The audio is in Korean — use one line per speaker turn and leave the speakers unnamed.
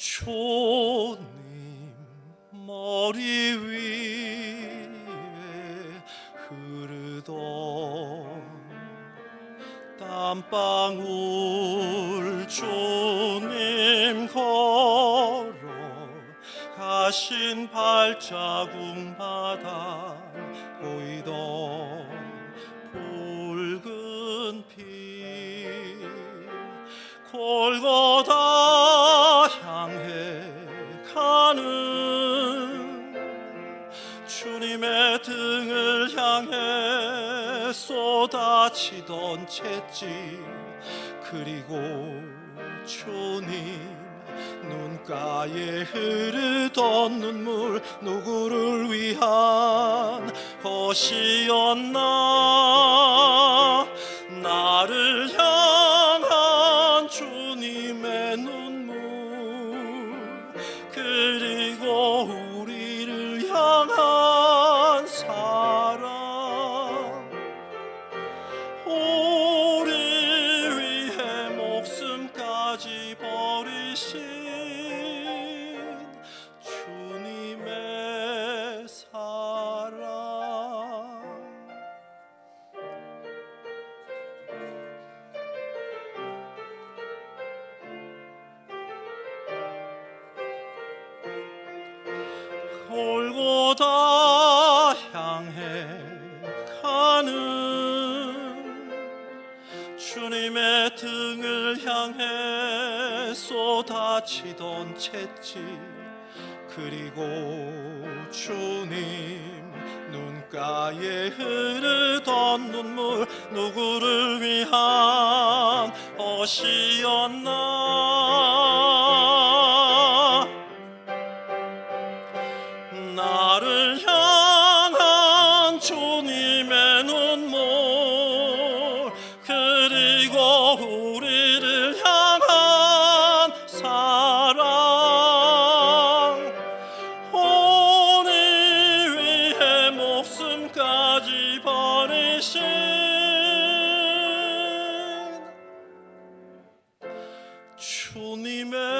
주님 머리 위에 흐르던 땀방울 주님 걸어 가신 발자국마다 보이던 등을 향해 쏟아지던 채찍 그리고 주님 눈가에 흐르던 눈물 누구를 위한 것이었나? 나를 향 골고다 향해 가는 주님의 등을 향해 쏟아지던 채찍 그리고 주님 눈가에 흐르던 눈물 누구를 위한 것이었나 주님의 눈물 그리고 우리를 향한 사랑. 오늘 위해 목숨까지 버리신 주님의